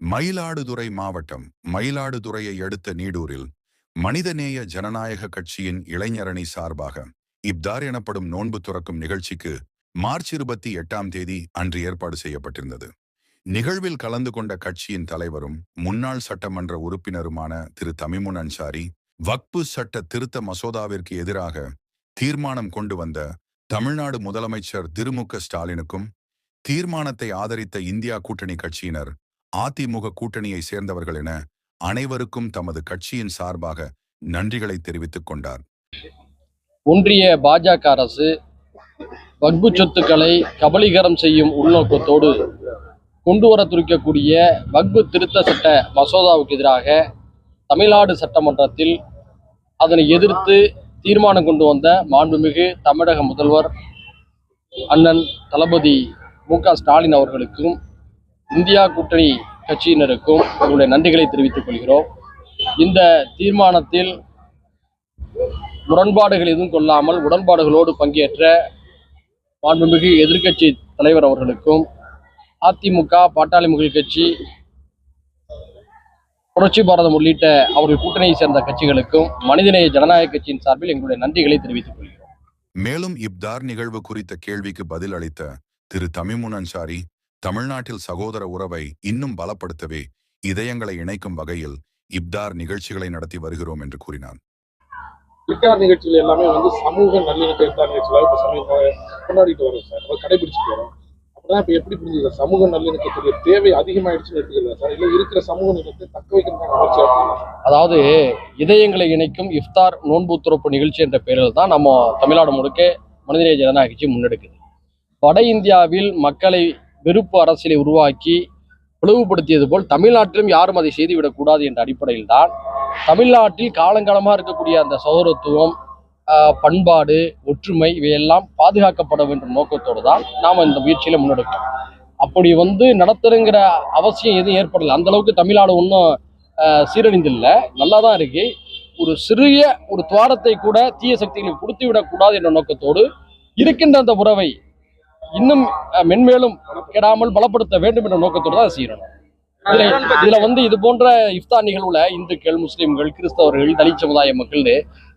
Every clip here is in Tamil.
மயிலாடுதுறை மாவட்டம் மயிலாடுதுறையை அடுத்த நீடூரில் மனிதநேய ஜனநாயக கட்சியின் இளைஞரணி சார்பாக இப்தார் எனப்படும் நோன்பு துறக்கும் நிகழ்ச்சிக்கு மார்ச் இருபத்தி எட்டாம் தேதி அன்று ஏற்பாடு செய்யப்பட்டிருந்தது. நிகழ்வில் கலந்து கொண்ட கட்சியின் தலைவரும் முன்னாள் சட்டமன்ற உறுப்பினருமான திரு தமிமுன் அன்சாரி வக்பு சட்ட திருத்த மசோதாவிற்கு எதிராக தீர்மானம் கொண்டு வந்த தமிழ்நாடு முதலமைச்சர் திருமுக ஸ்டாலினுக்கும் தீர்மானத்தை ஆதரித்த இந்தியா கூட்டணி கட்சியினர் அதிமுக கூட்டணியை சேர்ந்தவர்கள் என அனைவருக்கும் தமது கட்சியின் சார்பாக நன்றிகளை தெரிவித்துக் கொண்டார். ஒன்றிய பாஜக அரசு வக்பு சொத்துக்களை கபலீகரம் செய்யும் உள்நோக்கத்தோடு கொண்டு வர துடிக்கக்கூடிய வக்பு திருத்த சட்ட மசோதாவுக்கு எதிராக தமிழ்நாடு சட்டமன்றத்தில் அதனை எதிர்த்து தீர்மானம் கொண்டு வந்த மாண்புமிகு தமிழக முதல்வர் அண்ணன் தளபதி மு க ஸ்டாலின் அவர்களுக்கும் இந்தியா கூட்டணி கட்சியினருக்கும் எங்களுடைய நன்றிகளை தெரிவித்துக் கொள்கிறோம். இந்த தீர்மானத்தில் முரண்பாடுகள் எதுவும் கொள்ளாமல் உடன்பாடுகளோடு பங்கேற்ற மாண்புமிகு எதிர்கட்சி தலைவர் அவர்களுக்கும் அதிமுக பாட்டாளி மக்கள் கட்சி புரட்சி பாரதம் உள்ளிட்ட அவர்கள் கூட்டணியை சேர்ந்த கட்சிகளுக்கும் மனிதநேய ஜனநாயக கட்சியின் சார்பில் எங்களுடைய நன்றிகளை தெரிவித்துக் கொள்கிறோம். மேலும் இப்தார் நிகழ்வு குறித்த கேள்விக்கு பதில் அளித்த திரு தமிமுன் அன்சாரி தமிழ்நாட்டில் சகோதர உறவை இன்னும் பலப்படுத்தவே இதயங்களை இணைக்கும் வகையில் இப்தார் நிகழ்ச்சிகளை நடத்தி வருகிறோம் என்று கூறினார் இஃப்தார் நிகழ்ச்சிகள் எல்லாமே வந்து சமூக நல்லிணக்க இஃப்தார் நிகழ்ச்சிகளாக இப்போ சமீபமாக கொண்டாடிட்டு வரோம் சார். அதை கடைபிடிச்சிட்டு வரோம். அப்படின்னா இப்போ எப்படி புரிஞ்சுது? சமூக நல்லிணக்கத்துடைய தேவை அதிகமாயிடுச்சுன்னு எடுத்துக்கிறதா சார்? இல்லை இருக்கிற சமூக நிலத்தை தக்க வைக்கிறதுக்கான முயற்சி அதாவது இதயங்களை இணைக்கும் இஃப்தார் நோன்பு துறப்பு நிகழ்ச்சி என்ற பெயரில் தான் நம்ம தமிழ்நாடு முழுக்க மனிதநேய ஜனநாயக கட்சி முன்னெடுக்குது. வட இந்தியாவில் மக்களை வெறுப்பு அரசியலை உருவாக்கி பிளவுபடுத்தியது போல் தமிழ்நாட்டிலும் யாரும் அதை செய்துவிடக்கூடாது என்ற அடிப்படையில் தான் தமிழ்நாட்டில் காலங்காலமாக இருக்கக்கூடிய அந்த சகோதரத்துவம் ஆஹ், பண்பாடு ஒற்றுமை இவையெல்லாம் பாதுகாக்கப்பட வேண்டும் நோக்கத்தோடு தான் நாம் இந்த முயற்சியில முன்னெடுக்கிறோம். அப்படி வந்து நடத்துறங்கிற அவசியம் எதுவும் ஏற்படலை. அந்த அளவுக்கு தமிழ்நாடு ஒன்றும் சீரழிந்தில்லை. நல்லா தான் இருக்கு. ஒரு சிறிய ஒரு துவாரத்தை கூட தீய சக்திகளுக்கு கொடுத்து விடக்கூடாது என்ற நோக்கத்தோடு இருக்கின்ற அந்த உறவை இன்னும் மென்மேலும் கெடாமல் பலப்படுத்த வேண்டும் என்ற நோக்கத்தோடு தான் செய்யணும். இதுல வந்து இது போன்ற இஃப்தார் நிகழ்வுல இந்துக்கள் முஸ்லிம்கள் கிறிஸ்தவர்கள் தலித் சமுதாய மக்கள்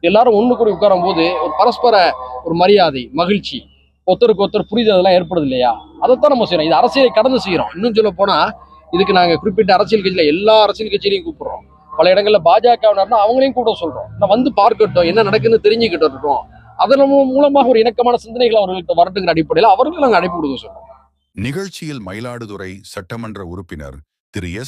எல்லாரும் ஒண்ணு கூடி உட்காரும் போது ஒரு பரஸ்பர ஒரு மரியாதை மகிழ்ச்சி ஒருத்தருக்கு ஒருத்தர் புரிதல் அதெல்லாம் ஏற்படுது இல்லையா? அதைத்தான் நம்ம செய்யறோம். இது அரசியலை கடந்து செய்யறோம். இன்னும் சொல்ல போனா இதுக்கு நாங்க குறிப்பிட்ட அரசியல் கட்சியில எல்லா அரசியல் கட்சியிலையும் கூப்பிடுறோம். பல இடங்கள்ல பாஜகவினர்னா அவங்களையும் கூட சொல்றோம். நான் வந்து பார்க்கட்டும் என்ன நடக்குன்னு தெரிஞ்சுக்கிட்டு இருக்கட்டும் அதன் மூலமாக ஒரு இணக்கமான சிந்தனைகள் அவர்களுக்கு வரட்டுங்கிற அடிப்படையில் அவர்களுக்கு நாங்கள் அழைப்பு கொடுக்க சொல்றோம். நிகழ்ச்சியில் மயிலாடுதுறை சட்டமன்ற உறுப்பினர் திரு எஸ்